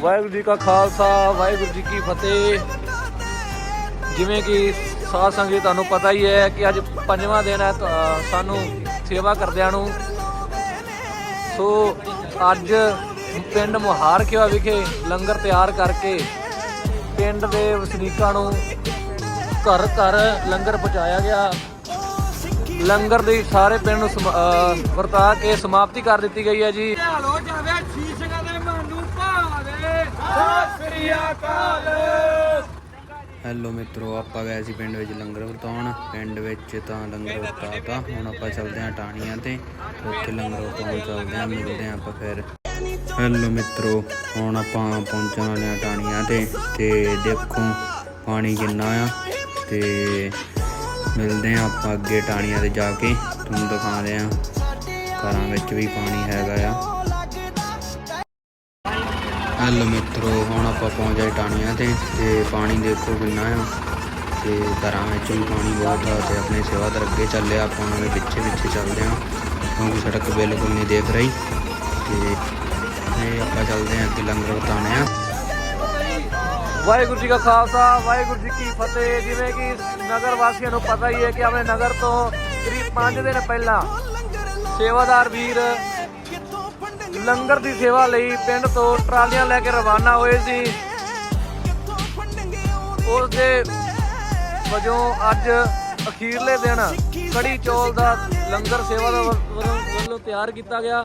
ਵਾਹਿਗੁਰੂ ਜੀ ਕਾ ਖਾਲਸਾ, ਵਾਹਿਗੁਰੂ ਜੀ ਕੀ ਫਤਿਹ। ਜਿਵੇਂ ਕਿ ਸਾਧ ਸੰਗਤ ਜੀ ਤੁਹਾਨੂੰ ਪਤਾ ਹੀ ਹੈ ਕਿ ਅੱਜ ਪੰਜਵਾਂ ਦਿਨ ਹੈ ਸਾਨੂੰ ਸੇਵਾ ਕਰਦਿਆਂ ਨੂੰ। ਸੋ ਅੱਜ ਪਿੰਡ ਮੁਹਾਰ ਖਿਵਾ ਵਿਖੇ ਲੰਗਰ ਤਿਆਰ ਕਰਕੇ ਪਿੰਡ ਦੇ ਵਸਨੀਕਾਂ ਨੂੰ ਘਰ ਘਰ ਲੰਗਰ ਪਹੁੰਚਾਇਆ ਗਿਆ। ਲੰਗਰ ਦੀ ਸਾਰੇ ਪਿੰਡ ਨੂੰ ਸਮਾ- ਵਰਤਾ ਕੇ ਸਮਾਪਤੀ ਕਰ ਦਿੱਤੀ ਗਈ ਹੈ ਜੀ ਹਾਲੋ ਜਾਵੇ ਸ਼ੀਸ਼ਕਾਂ ਦੇ ਮਨ ਨੂੰ ਭਾਵੇ ਸਤਿ ਸ੍ਰੀ ਅਕਾਲ ਹੈਲੋ ਮਿੱਤਰੋ, ਆਪਾਂ ਗਏ ਸੀ ਪਿੰਡ ਵਿੱਚ ਲੰਗਰ ਵਰਤਾਉਣ ਪਿੰਡ ਵਿੱਚ ਤਾਂ ਲੰਗਰ ਵਰਤਾਤਾ ਹੁਣ ਆਪਾਂ ਚੱਲਦੇ ਹਾਂ ਟਾਣੀਆਂ ਤੇ। ਉੱਥੇ ਲੰਗਰ ਵਰਤਾਉਣ ਚੱਲਦੇ ਹਾਂ, ਮਿਲਦੇ ਹਾਂ ਆਪਾਂ ਫਿਰ। ਹੈਲੋ ਮਿੱਤਰੋ, ਹੁਣ ਆਪਾਂ ਪਹੁੰਚਣ ਵਾਲੇ ਹਾਂ ਟਾਣੀਆਂ ਤੇ। ਤੇ ਦੇਖੋ ਪਾਣੀ ਕਿੰਨਾ ਆ। ਤੇ ਮਿਲਦੇ ਹਾਂ ਆਪਾਂ ਅੱਗੇ ਟਾਣੀਆਂ ਤੇ ਜਾ ਕੇ। ਤੁਹਾਨੂੰ ਦਿਖਾਉਂਦੇ ਹਾਂ। ਘਰਾਂ ਵਿੱਚ ਵੀ ਪਾਣੀ ਹੈਗਾ ਆ। ਹੈਲੋ ਮਿੱਤਰੋ ਹੁਣ ਆਪਾਂ ਪਹੁੰਚ ਗਏ ਟਾਣੀਆਂ ਤੇ ਤੇ ਪਾਣੀ ਦੇਖੋ ਕਿੰਨਾ ਆ ਤੇ ਘਰਾਂ ਵਿੱਚ ਵੀ ਪਾਣੀ ਬਹੁਤ ਆ ਤੇ ਆਪਣੇ ਸੇਵਾਦਾਰ ਅੱਗੇ ਚੱਲੇ ਆ, ਆਪਾਂ ਉਹਨਾਂ ਦੇ ਪਿੱਛੇ ਪਿੱਛੇ ਚੱਲਦੇ ਆ ਕਿਉਂਕਿ ਸੜਕ ਬਿਲਕੁਲ ਨਹੀਂ ਦੇਖ ਰਹੀ ਤੇ ਤੇ ਆਪਾਂ ਚੱਲਦੇ ਆ ਅੱਗੇ ਲੰਗਰ ਵਰਤਾਉਣੇ ਆ। ਵਾਹਿਗੁਰੂ ਜੀ ਕਾ ਖਾਲਸਾ ਵਾਹਿਗੁਰੂ ਜੀ ਕੀ ਫਤਿਹ। ਜਿਵੇਂ ਕਿ ਨਗਰ ਵਾਸੀਆਂ ਨੂੰ ਪਤਾ ਹੀ ਹੈ ਕਿ ਆਪਣੇ ਨਗਰ ਤੋਂ ਕਰੀਬ 5 ਦਿਨ ਪਹਿਲਾਂ ਸੇਵਾਦਾਰ ਵੀਰ ਲੰਗਰ ਦੀ ਸੇਵਾ ਲਈ ਪਿੰਡ ਤੋਂ ਟਰਾਲੀਆਂ ਲੈ ਕੇ ਰਵਾਨਾ ਹੋਏ ਸੀ। ਉਸ ਦੇ ਵਜੋਂ ਅੱਜ ਅਖੀਰਲੇ ਦਿਨ ਕੜੀ ਚੌਲ ਦਾ ਲੰਗਰ ਸੇਵਾ ਦਾ ਵੱਲੋਂ ਵੱਲੋਂ ਤਿਆਰ ਕੀਤਾ ਗਿਆ।